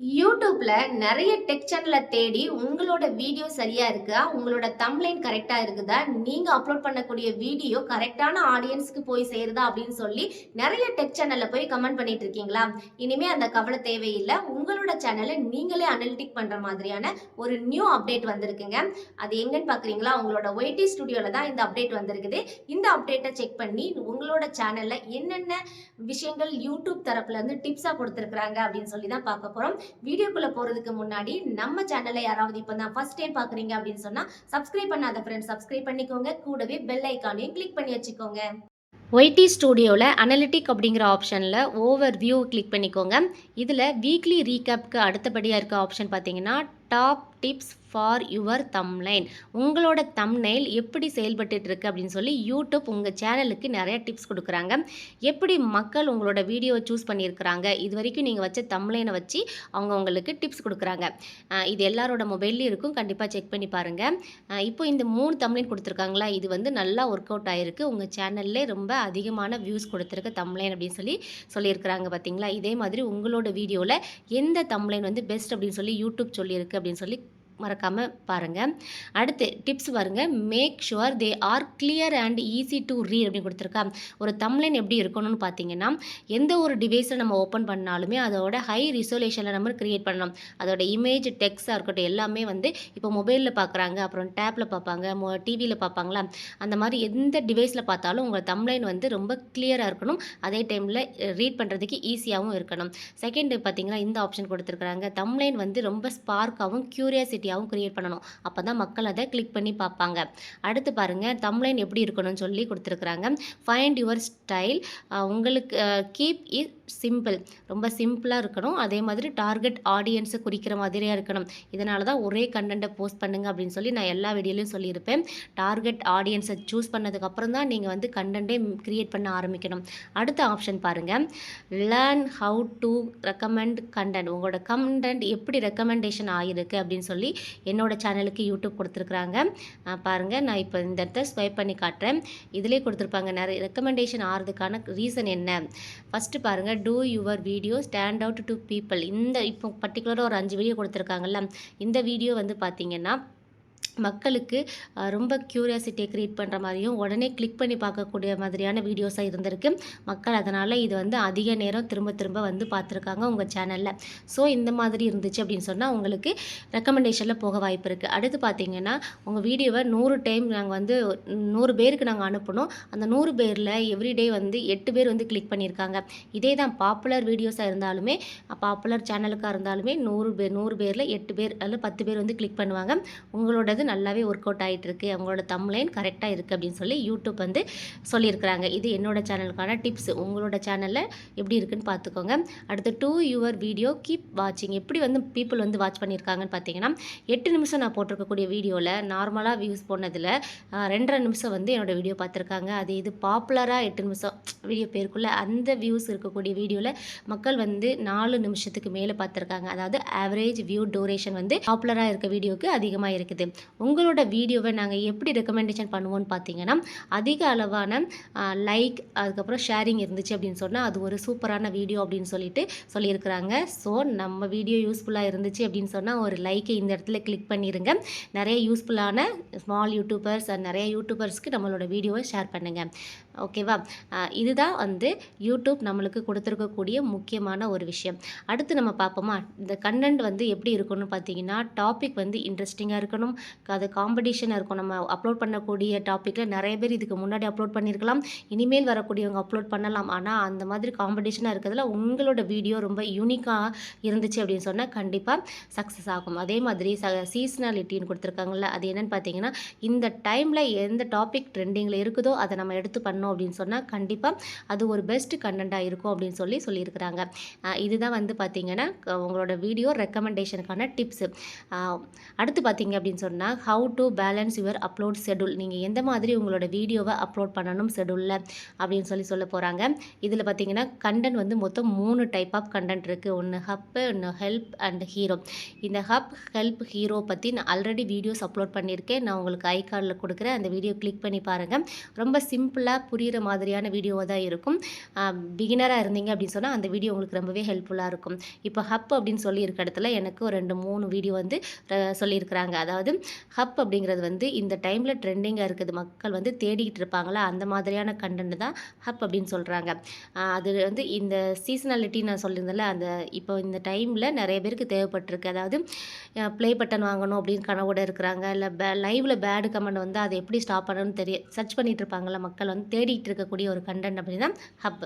யூடியூப்பில் நிறைய டெக் சேனலை தேடி உங்களோட வீடியோ சரியாக இருக்கா உங்களோட தம்ப்ளைன் கரெக்டாக இருக்குதா? நீங்கள் அப்லோட் பண்ணக்கூடிய வீடியோ கரெக்டான ஆடியன்ஸ்க்கு போய் சேருதா அப்படின்னு சொல்லி நிறைய டெக் சேனலில் போய் கமெண்ட் பண்ணிட்டு இருக்கீங்களா? இனிமேல் அந்த கவலை தேவையில்லை. உங்களோட சேனலை நீங்களே அனலிட்டிக் பண்ணுற மாதிரியான ஒரு நியூ அப்டேட் வந்திருக்குங்க. அது எங்கன்னு பார்க்குறீங்களா உங்களோட ஒய்டி ஸ்டுடியோவில் தான் இந்த அப்டேட் வந்திருக்குது. இந்த அப்டேட்டை செக் பண்ணி உங்களோட சேனலில் என்னென்ன விஷயங்கள் யூடியூப் தரப்புலேருந்து டிப்ஸாக கொடுத்துருக்குறாங்க அப்படின்னு சொல்லி தான் பார்க்க போகிறோம் வீடியோக்குள்ள போறதுக்கு முன்னாடி நம்ம சேனலை யாராவது இப்போ தான் ஃபர்ஸ்ட் டைம் பாக்குறீங்க அப்படின்னு சொன்னா சப்ஸ்கிரைப் பண்ணாத ஃப்ரெண்ட்ஸ் சப்ஸ்கிரைப் பண்ணிக்கோங்க. கூடவே பெல் ஐக்கானையும் கிளிக் பண்ணி வச்சுக்கோங்க. ஒய்டி ஸ்டூடியோவில் அனலிட்டிக் அப்படிங்கிற ஆப்ஷனில் ஓவர் வியூ கிளிக் பண்ணிக்கோங்க. இதில் வீக்லி ரீகேப்க்கு அடுத்தபடியாக இருக்க ஆப்ஷன் பார்த்தீங்கன்னா top tips for your thumbnail உங்களோட தம்னைல் எப்படி செயல்பட்டுட்டு இருக்கு அப்படின்னு சொல்லி யூடியூப் உங்கள் சேனலுக்கு நிறைய டிப்ஸ் கொடுக்குறாங்க. எப்படி மக்கள் உங்களோட வீடியோவை சூஸ் பண்ணியிருக்கிறாங்க இது வரைக்கும் நீங்கள் வச்ச தம்லைனை வச்சு அவங்க உங்களுக்கு டிப்ஸ் கொடுக்குறாங்க. இது எல்லாரோட மொபைல்லையும் இருக்கும் கண்டிப்பாக செக் பண்ணி பாருங்கள் இப்போ இந்த மூணு தம்லைன் கொடுத்துருக்காங்களா இது வந்து நல்லா ஒர்க் அவுட் ஆகிருக்கு உங்கள் சேனல்லே ரொம்ப அதிகமான வியூஸ் கொடுத்துருக்க தம்லைன் அப்படின்னு சொல்லி சொல்லியிருக்கிறாங்க பார்த்தீங்களா இதே மாதிரி உங்களோட வீடியோவில் எந்த தம்லைன் வந்து பெஸ்ட் அப்படின்னு சொல்லி யூடியூப் சொல்லியிருக்கு அப்படின்னு சொல்லி மறக்காமல் பாருங்கள் அடுத்து டிப்ஸ் பாருங்க. Make sure they are clear and easy to read அப்படின்னு கொடுத்துருக்கா. ஒரு தம்லைன் எப்படி இருக்கணும்னு பார்த்தீங்கன்னா எந்த ஒரு டிவைஸை நம்ம ஓப்பன் பண்ணாலுமே அதோட ஹை ரிசோலேஷனில் நம்ம கிரியேட் பண்ணணும். அதோட இமேஜ் டெக்ஸ்டாக இருக்கட்டும் எல்லாமே வந்து இப்போ மொபைலில் பார்க்குறாங்க அப்புறம் டேப்பில் பார்ப்பாங்க டிவியில் பார்ப்பாங்களா? அந்த மாதிரி எந்த டிவைஸில் பார்த்தாலும் உங்கள் தம்லைன் வந்து ரொம்ப கிளியராக இருக்கணும். அதே டைமில் ரீட் பண்ணுறதுக்கு ஈஸியாகவும் இருக்கணும். செகண்ட் பார்த்தீங்கன்னா இந்த ஆப்ஷன் கொடுத்துருக்குறாங்க. தம்லைன் வந்து ரொம்ப ஸ்பார்க்காகவும் க்யூரியாசிட்டி க்யூரியாசிட்டியாகவும் க்ரியேட் பண்ணணும். அப்போ தான் மக்கள் அதை கிளிக் பண்ணி பார்ப்பாங்க. அடுத்து பாருங்கள் தம்லைன் எப்படி இருக்கணும்னு சொல்லி கொடுத்துருக்குறாங்க. ஃபைண்ட் யுவர் ஸ்டைல் உங்களுக்கு கீப் இட் சிம்பிள் ரொம்ப சிம்பிளாக இருக்கணும். அதே மாதிரி டார்கெட் ஆடியன்ஸை குறிக்கிற மாதிரியாக இருக்கணும். இதனால தான் ஒரே கண்டென்ட்டை போஸ்ட் பண்ணுங்க அப்படின்னு சொல்லி நான் எல்லா வீடியோலையும் சொல்லியிருப்பேன். டார்கெட் ஆடியன்ஸை சூஸ் பண்ணதுக்கப்புறம் தான் நீங்கள் வந்து கண்டென்ட்டே க்ரியேட் பண்ண ஆரம்பிக்கணும். அடுத்த ஆப்ஷன் பாருங்கள் learn how to recommend content உங்களோட கண்டென்ட் எப்படி ரெக்கமெண்டேஷன் ஆகிருக்கு அப்படின்னு சொல்லி என்னோட சேனலுக்கு யூடியூப் கொடுத்துருக்குறாங்க. பாருங்கள் நான் இப்போ இந்த இடத்த ஸ்வைப் பண்ணி காட்டுறேன். இதிலே கொடுத்துருப்பாங்க நிறைய ரெக்கமெண்டேஷன் ஆகிறதுக்கான ரீசன் என்ன? ஃபஸ்ட்டு பாருங்கள் do your video stand out to people இந்த இப்போ பர்டிகுலராக ஒரு அஞ்சு வீடியோ கொடுத்துருக்காங்கல்ல இந்த வீடியோ வந்து பார்த்தீங்கன்னா மக்களுக்கு ரொம்ப க்யூரியாசிட்டியை க்ரியேட் பண்ணுற மாதிரியும் உடனே கிளிக் பண்ணி பார்க்கக்கூடிய மாதிரியான வீடியோஸாக இருந்திருக்கு. மக்கள் அதனால் இது வந்து அதிக நேரம் திரும்ப திரும்ப வந்து பார்த்துருக்காங்க உங்கள் சேனலில் ஸோ இந்த மாதிரி இருந்துச்சு அப்படின்னு சொன்னால் உங்களுக்கு ரெக்கமெண்டேஷனில் போக வாய்ப்பு இருக்குது அடுத்து பார்த்தீங்கன்னா உங்கள் வீடியோவை நூறு டைம் நாங்கள் வந்து நூறு பேருக்கு நாங்கள் அனுப்பணும் அந்த நூறு பேரில் எவ்ரிடே வந்து எட்டு பேர் வந்து கிளிக் பண்ணியிருக்காங்க இதே தான் பாப்புலர் வீடியோஸாக இருந்தாலுமே பாப்புலர் சேனலுக்காக இருந்தாலுமே நூறு பேர் நூறு பேரில் எட்டு பேர் அல்லது பத்து பேர் வந்து கிளிக் பண்ணுவாங்க. உங்களோடது நல்லாவே ஒர்க் அவுட் ஆகிட்டு இருக்குது அவங்களோட தம்லைன் கரெக்டாக இருக்குது அப்படின்னு சொல்லி யூடியூப் வந்து சொல்லியிருக்கிறாங்க. இது என்னோடய சேனலுக்கான டிப்ஸ் உங்களோட சேனலில் எப்படி இருக்குன்னு பார்த்துக்கோங்க. அடுத்து டூ யுவர் வீடியோ கீப் வாட்சிங் எப்படி வந்து பீப்புள் வந்து வாட்ச் பண்ணியிருக்காங்கன்னு பார்த்தீங்கன்னா எட்டு நிமிஷம் நான் போட்டிருக்கக்கூடிய வீடியோவில் நார்மலாக வியூஸ் போனதில் ரெண்டரை நிமிஷம் வந்து என்னோட வீடியோ பார்த்துருக்காங்க. அது இது பாப்புலராக எட்டு நிமிஷம் வீடியோ பேருக்குள்ளே அந்த வியூஸ் இருக்கக்கூடிய வீடியோவில் மக்கள் வந்து நாலு நிமிஷத்துக்கு மேலே பார்த்துருக்காங்க. அதாவது ஆவரேஜ் வியூ டூரேஷன் வந்து பாப்புலராக இருக்க வீடியோக்கு அதிகமாக இருக்குது. உங்களோட வீடியோவை நாங்கள் எப்படி ரெக்கமெண்டேஷன் பண்ணுவோம்னு பார்த்தீங்கன்னா அதிக அளவான லைக் அதுக்கப்புறம் ஷேரிங் இருந்துச்சு அப்படின்னு சொன்னால் அது ஒரு சூப்பரான வீடியோ அப்படின்னு சொல்லிட்டு சொல்லியிருக்கிறாங்க. ஸோ நம்ம வீடியோ யூஸ்ஃபுல்லாக இருந்துச்சு அப்படின்னு சொன்னால் ஒரு லைக்கை இந்த இடத்துல கிளிக் பண்ணிடுங்க நிறைய யூஸ்ஃபுல்லான ஸ்மால் யூடியூபர்ஸ் அண்ட் நிறைய யூடியூபர்ஸ்க்கு நம்மளோட வீடியோவை ஷேர் பண்ணுங்கள் ஓகேவா இதுதான் வந்து யூடியூப் நம்மளுக்கு கொடுத்துருக்கக்கூடிய முக்கியமான ஒரு விஷயம். அடுத்து நம்ம பார்ப்போமா? இந்த கண்டென்ட் வந்து எப்படி இருக்கணும்னு பார்த்தீங்கன்னா டாபிக் வந்து இன்ட்ரெஸ்டிங்காக இருக்கணும். அது காம்படிஷன் இருக்கும். நம்ம அப்லோட் பண்ணக்கூடிய டாப்பிக்கில் நிறைய பேர் இதுக்கு முன்னாடி அப்லோட் பண்ணியிருக்கலாம் இனிமேல் வரக்கூடியவங்க அப்லோட் பண்ணலாம். ஆனால் அந்த மாதிரி காம்படிஷனாக இருக்கிறதுல உங்களோட வீடியோ ரொம்ப யூனிக்காக இருந்துச்சு அப்படின்னு சொன்னால் கண்டிப்பாக சக்ஸஸ் ஆகும். அதே மாதிரி ச சீஸ்னாலிட்டின்னு கொடுத்துருக்காங்கல்ல அது என்னென்னு பார்த்தீங்கன்னா இந்த டைமில் எந்த டாபிக் ட்ரெண்டிங்கில் இருக்குதோ அதை நம்ம எடுத்து பண்ணோம் அப்படின்னு சொன்னால் கண்டிப்பாக அது ஒரு பெஸ்ட் கண்டென்ட்டாக இருக்கும் அப்படின்னு சொல்லி சொல்லியிருக்கிறாங்க. இதுதான் வந்து பார்த்தீங்கன்னா உங்களோட வீடியோ ரெக்கமெண்டேஷனுக்கான டிப்ஸு அடுத்து பார்த்தீங்க அப்படின்னு சொன்னால் how to balance your upload schedule நீங்கள் எந்த மாதிரி உங்களோட வீடியோவை அப்லோட் பண்ணணும் ஷெடியூலில் அப்படின்னு சொல்லி சொல்ல போகிறாங்க இதில் பார்த்தீங்கன்னா கண்டென்ட் வந்து மொத்தம் மூணு டைப் ஆஃப் கண்டென்ட் இருக்குது ஒன்று ஹப்பு ஒன்று ஹெல்ப் அண்ட் ஹீரோ இந்த ஹப் ஹெல்ப் ஹீரோ பற்றி நான் ஆல்ரெடி வீடியோஸ் அப்லோட் பண்ணியிருக்கேன். நான் உங்களுக்கு ஐ கார்டில் கொடுக்குறேன். அந்த வீடியோ கிளிக் பண்ணி பாருங்கள் ரொம்ப சிம்பிளாக புரிகிற மாதிரியான வீடியோவாக தான் இருக்கும். பிகினராக இருந்தீங்க அப்படின்னு சொன்னால் அந்த வீடியோ உங்களுக்கு ரொம்பவே ஹெல்ப்ஃபுல்லாக இருக்கும். இப்போ ஹப் அப்படின்னு சொல்லி இருக்க இடத்துல எனக்கு ஒரு ரெண்டு மூணு வீடியோ வந்து சொல்லியிருக்கிறாங்க. அதாவது ஹப் அப்படிங்கிறது வந்து இந்த டைமில் ட்ரெண்டிங்காக இருக்குது. மக்கள் வந்து தேடிக்கிட்டு இருப்பாங்களா? அந்த மாதிரியான கண்டென்ட் தான் ஹப் அப்படின்னு சொல்கிறாங்க அது வந்து இந்த சீசனாலிட்டி நான் சொல்லியிருந்தேன்ல அந்த இப்போ இந்த டைமில் நிறைய பேருக்கு தேவைப்பட்டிருக்கு. அதாவது ப்ளே பட்டன் வாங்கணும் அப்படின்னு கனவோட இருக்கிறாங்க. இல்லை பே லைவில் பேடு கமெண்ட் வந்து அதை எப்படி ஸ்டாப் பண்ணணும்னு தெரிய சர்ச் பண்ணிகிட்டு இருப்பாங்கல்ல மக்கள் வந்து தேடிட்டு இருக்கக்கூடிய ஒரு கண்டென்ட் அப்படின்னா ஹப்.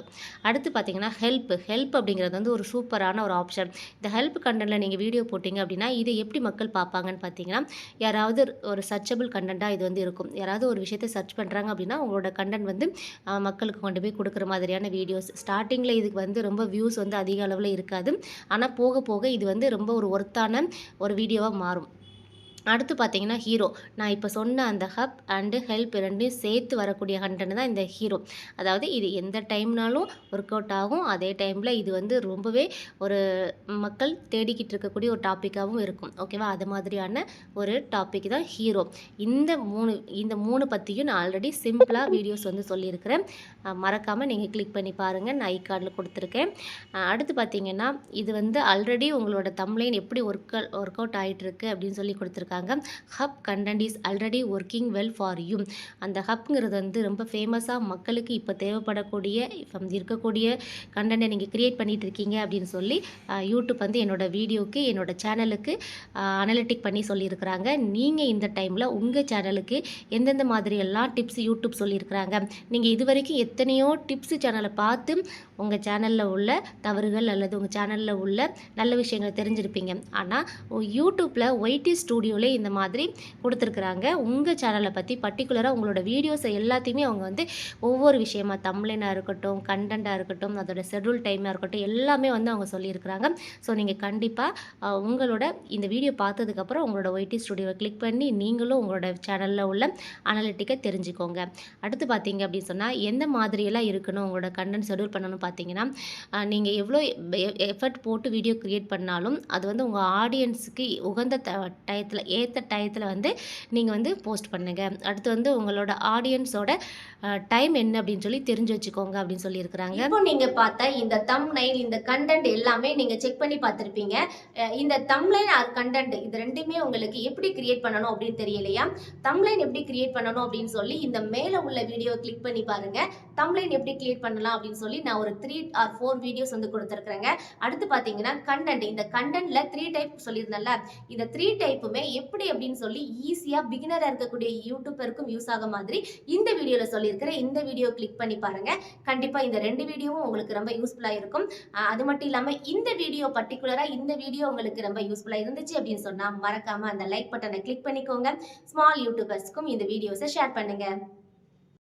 அடுத்து பார்த்தீங்கன்னா ஹெல்ப் ஹெல்ப் அப்படிங்கிறது வந்து ஒரு சூப்பரான ஒரு ஆப்ஷன் இந்த ஹெல்ப் கண்டென்ட்டில் நீங்கள் வீடியோ போட்டிங்க அப்படின்னா இதை எப்படி மக்கள் பார்ப்பாங்கன்னு பார்த்தீங்கன்னா யாராவது ஒரு சர்ச்சபிள் கண்டென்ட்டாக இது வந்து இருக்கும். யாராவது ஒரு விஷயத்தை சர்ச் பண்ணுறாங்க அப்படின்னா உங்களோட கண்டென்ட் வந்து மக்களுக்கு கொண்டு போய் கொடுக்குற மாதிரியான வீடியோஸ் ஸ்டார்டிங்கில் இதுக்கு வந்து ரொம்ப வியூஸ் வந்து அதிக அளவில் இருக்காது. ஆனால் போக போக இது வந்து ரொம்ப ஒரு ஒர்த்தான ஒரு வீடியோவாக மாறும். அடுத்து பார்த்தீங்கன்னா ஹீரோ நான் இப்போ சொன்ன அந்த ஹப் அண்டு ஹெல்ப் ரெண்டையும் சேர்த்து வரக்கூடிய கண்டென்ட் தான் இந்த ஹீரோ அதாவது இது எந்த டைம்னாலும் ஒர்க் அவுட் ஆகும். அதே டைமில் இது வந்து ரொம்பவே ஒரு மக்கள் தேடிக்கிட்டு இருக்கக்கூடிய ஒரு டாப்பிக்காகவும் இருக்கும். ஓகேவா அது மாதிரியான ஒரு டாபிக் தான் ஹீரோ இந்த மூணு இந்த மூணு பற்றியும் நான் ஆல்ரெடி சிம்பிளாக வீடியோஸ் வந்து சொல்லியிருக்கிறேன். மறக்காமல் நீங்கள் கிளிக் பண்ணி பாருங்கள் நான் ஐகார்டில் கொடுத்துருக்கேன். அடுத்து பார்த்தீங்கன்னா இது வந்து ஆல்ரெடி உங்களோட தம்ப்லைன் எப்படி ஒர்க் ஒர்க் அவுட் ஆகிட்டு இருக்கு அப்படின்னு சொல்லி கொடுத்துருக்காங்க. Hub content is already working well for you அந்த ஹப்ங்கிறது வந்து ரொம்ப ஃபேமஸாக மக்களுக்கு இப்போ தேவைப்படக்கூடிய இருக்கக்கூடிய கண்டென்ட்டை நீங்கள் க்ரியேட் பண்ணிட்டு இருக்கீங்க அப்படின்னு சொல்லி யூடியூப் வந்து என்னோட வீடியோக்கு என்னோடய சேனலுக்கு அனலிட்டிக் பண்ணி சொல்லியிருக்கிறாங்க. நீங்கள் இந்த டைமில் உங்கள் சேனலுக்கு எந்தெந்த மாதிரியெல்லாம் டிப்ஸ் யூடியூப் சொல்லியிருக்கிறாங்க. நீங்கள் இது வரைக்கும் எத்தனையோ டிப்ஸ் சேனலை பார்த்து உங்கள் சேனலில் உள்ள தவறுகள் அல்லது உங்கள் சேனலில் உள்ள நல்ல விஷயங்களை தெரிஞ்சிருப்பீங்க. ஆனால் யூடியூப்பில் ஒய்டி ஸ்டூடியோவில் இந்த மாதிரி கொடுத்துருக்குறாங்க. உங்கள் சேனலை பற்றி பர்டிகுலராக உங்களோட வீடியோஸை எல்லாத்தையுமே அவங்க வந்து ஒவ்வொரு விஷயமா தம்ப்லைனாக இருக்கட்டும் கண்டென்ட்டாக இருக்கட்டும் அதோட ஷெட்யூல் டைமாக இருக்கட்டும் எல்லாமே வந்து அவங்க சொல்லியிருக்கிறாங்க. ஸோ நீங்கள் கண்டிப்பாக உங்களோட இந்த வீடியோ பார்த்ததுக்கப்புறம் உங்களோட ஒய்டி ஸ்டுடியோவை கிளிக் பண்ணி நீங்களும் உங்களோட சேனலில் உள்ள அனலிட்டிக்கை தெரிஞ்சுக்கோங்க. அடுத்து பார்த்தீங்க அப்படின்னு சொன்னால் எந்த மாதிரியெல்லாம் இருக்கணும்? உங்களோட கண்டென்ட் ஷெட்யூல் பண்ணணும் பார்த்தீங்கன்னா நீங்கள் எவ்வளோ எஃபர்ட் போட்டு வீடியோ க்ரியேட் பண்ணாலும் அது வந்து உங்கள் ஆடியன்ஸுக்கு உகந்த த டயத்தில் ஏற்ற டயத்தில் வந்து நீங்கள் வந்து போஸ்ட் பண்ணுங்கள் அடுத்து வந்து உங்களோட ஆடியன்ஸோட டைம் என்ன அப்படின்னு சொல்லி தெரிஞ்சு வச்சுக்கோங்க அப்படின்னு சொல்லியிருக்கிறாங்க. இப்போ நீங்கள் பார்த்தா இந்த தம்ப்னைல் இந்த கண்டென்ட் எல்லாமே நீங்கள் செக் பண்ணி பார்த்துருப்பீங்க. இந்த தம்ப்லைன் ஆர் கண்டென்ட் இது ரெண்டுமே உங்களுக்கு எப்படி கிரியேட் பண்ணணும் அப்படின்னு தெரியலையா? தம்ப்லைன் எப்படி கிரியேட் பண்ணணும் அப்படின்னு சொல்லி இந்த மேலே உள்ள வீடியோ கிளிக் பண்ணி பாருங்கள் தம்ப்லைன் எப்படி கிரியேட் பண்ணலாம் அப்படின்னு சொல்லி நான் ஒரு த்ரீ ஆர் ஃபோர் வீடியோஸ் வந்து கொடுத்துருக்குறேங்க. அடுத்து பார்த்தீங்கன்னா கண்டென்ட் இந்த கண்டென்ட்ல த்ரீ டைப் சொல்லியிருந்தேன்ல. இந்த த்ரீ டைப்புமே எப்படி அப்படின்னு சொல்லி ஈஸியாக பிகினராக இருக்கக்கூடிய யூடியூபருக்கும் யூஸ் ஆக மாதிரி இந்த வீடியோவில் சொல்லி இருக்கிற இந்த வீடியோ கிளிக் பண்ணி பாருங்க. கண்டிப்பா இந்த ரெண்டு வீடியோவும் உங்களுக்கு ரொம்ப யூஸ்ஃபுல்லா இருக்கும். அது மட்டும் இல்லாம இந்த வீடியோ பர்டிகுலரா இந்த வீடியோ உங்களுக்கு ரொம்ப யூஸ்ஃபுல்லா இருந்துச்சு அப்படின்னு சொன்னா மறக்காம அந்த லைக் பட்டனை கிளிக் பண்ணிக்கோங்க. ஸ்மால் யூடியூபர்ஸ்க்கும் இந்த வீடியோஸை ஷேர் பண்ணுங்க.